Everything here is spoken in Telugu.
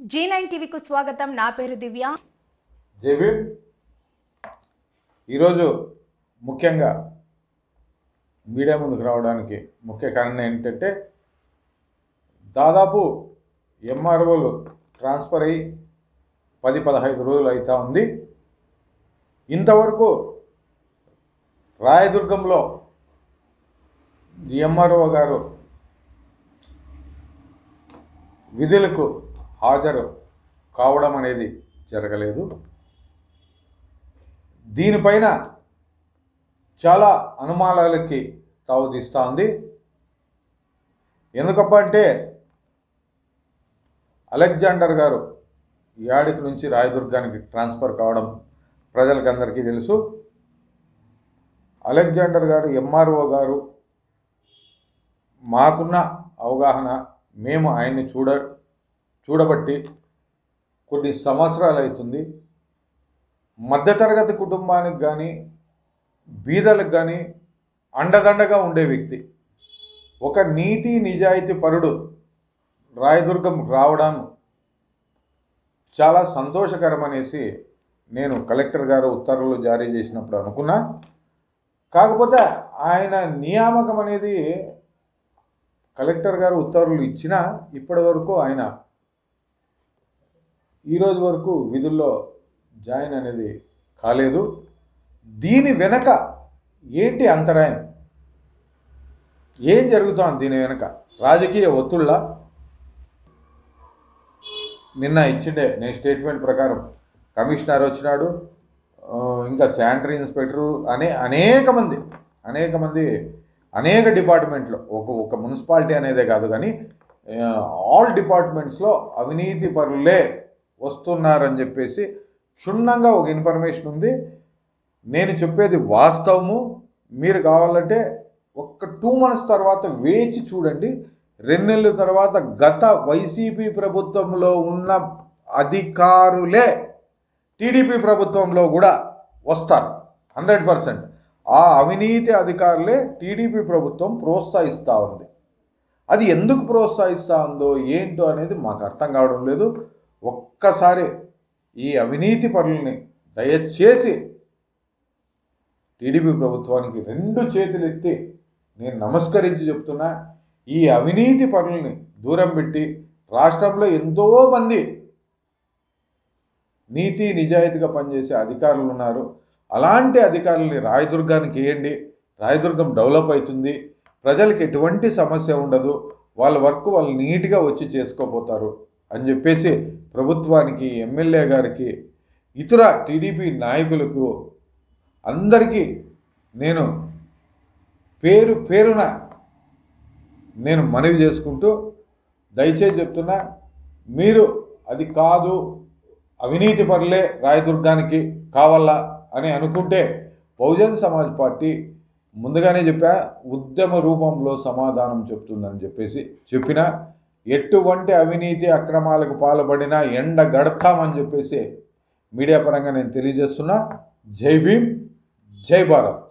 జీ నైన్ టీవీకు స్వాగతం. నా పేరు దివ్య. జేబీ ఈరోజు ముఖ్యంగా మీడియా ముందుకు రావడానికి ముఖ్య కారణం ఏంటంటే దాదాపు ఎంఆర్ఓలు ట్రాన్స్ఫర్ అయ్యి పది పదహైదు రోజులు అవుతా ఉంది. ఇంతవరకు రాయదుర్గంలో ఎంఆర్ఓ గారు విధులకు హాజరు కావడం అనేది జరగలేదు. దీనిపైన చాలా అనుమానాలకి తావుతీస్తూ ఉంది. ఎందుకప్పంటే అలెగ్జాండర్ గారు యాడికి నుంచి రాయదుర్గానికి ట్రాన్స్ఫర్ కావడం ప్రజలకందరికీ తెలుసు. అలెగ్జాండర్ గారు ఎంఆర్ఓ గారు మాకున్న అవగాహన మేము ఆయన్ని చూడ చూడబట్టి కొన్ని సంవత్సరాలు అవుతుంది మధ్యతరగతి కుటుంబానికి కానీ బీదలకు కానీ అండదండగా ఉండే వ్యక్తి. ఒక నీతి నిజాయితీ పరుడు రాయదుర్గం రావడం చాలా సంతోషకరమనేసి నేను కలెక్టర్ గారు ఉత్తర్వులు జారీ చేసినప్పుడు అనుకున్నా. కాకపోతే ఆయన నియామకం అనేది కలెక్టర్ గారు ఉత్తర్వులు ఇచ్చినా ఇప్పటి వరకు ఆయన ఈరోజు వరకు విధుల్లో జాయిన్ అనేది కాలేదు. దీని వెనక ఏంటి అంతరాయం? ఏం జరుగుతోంది దీని వెనక? రాజకీయ ఒత్తుళ్ళ నిన్న ఇచ్చిండే నేను స్టేట్మెంట్ ప్రకారం కమిషనర్ వచ్చినాడు ఇంకా శానిటరీ ఇన్స్పెక్టరు అనే అనేక మంది అనేక మంది అనేక డిపార్ట్మెంట్లో ఒక ఒక మున్సిపాలిటీ అనేదే కాదు కానీ ఆల్ డిపార్ట్మెంట్స్లో అవినీతి పరులే వస్తున్నారని చెప్పేసి క్షుణ్ణంగా ఒక ఇన్ఫర్మేషన్ ఉంది. నేను చెప్పేది వాస్తవము. మీరు కావాలంటే ఒక్క టూ మంత్స్ తర్వాత వేచి చూడండి. రెండు నెలల తర్వాత గత వైసీపీ ప్రభుత్వంలో ఉన్న అధికారులే టీడీపీ ప్రభుత్వంలో కూడా వస్తారు. Hundred percent. ఆ అవినీతి అధికారులే టీడీపీ ప్రభుత్వం ప్రోత్సహిస్తూ ఉంది. అది ఎందుకు ప్రోత్సహిస్తూ ఉందో ఏంటో అనేది మాకు అర్థం కావడం లేదు. ఒక్కసారి ఈ అవినీతి పరులని దయచేసి టీడీపీ ప్రభుత్వానికి రెండు చేతులు ఎత్తి నేను నమస్కరించి చెప్తున్నా ఈ అవినీతి పనుల్ని దూరం పెట్టి రాష్ట్రంలో ఎంతోమంది నీతి నిజాయితీగా పనిచేసే అధికారులు ఉన్నారు. అలాంటి అధికారులని రాయదుర్గానికి వేయండి. రాయదుర్గం డెవలప్ అవుతుంది. ప్రజలకు ఎటువంటి సమస్య ఉండదు. వాళ్ళ వర్క్ వాళ్ళు నీట్గా వచ్చి చేసుకోపోతారు అని చెప్పేసి ప్రభుత్వానికి ఎమ్మెల్యే గారికి ఇతర టీడీపీ నాయకులకు అందరికీ నేను పేరు పేరున నేను మనవి చేసుకుంటూ దయచేసి చెప్తున్నా మీరు అది కాదు అవినీతి పరులే రాయదుర్గానికి కావాలా అని అనుకుంటే బహుజన్ సమాజ్ పార్టీ ముందుగానే చెప్పా ఉద్యమ రూపంలో సమాధానం చెప్తుందని చెప్పేసి చెప్పిన ఎటువంటి అవినీతి అక్రమాలకు పాల్పడినా ఎండ గడతామని చెప్పేసి మీడియా పరంగా నేను తెలియజేస్తున్నా. జై భీమ్ జై భారత్.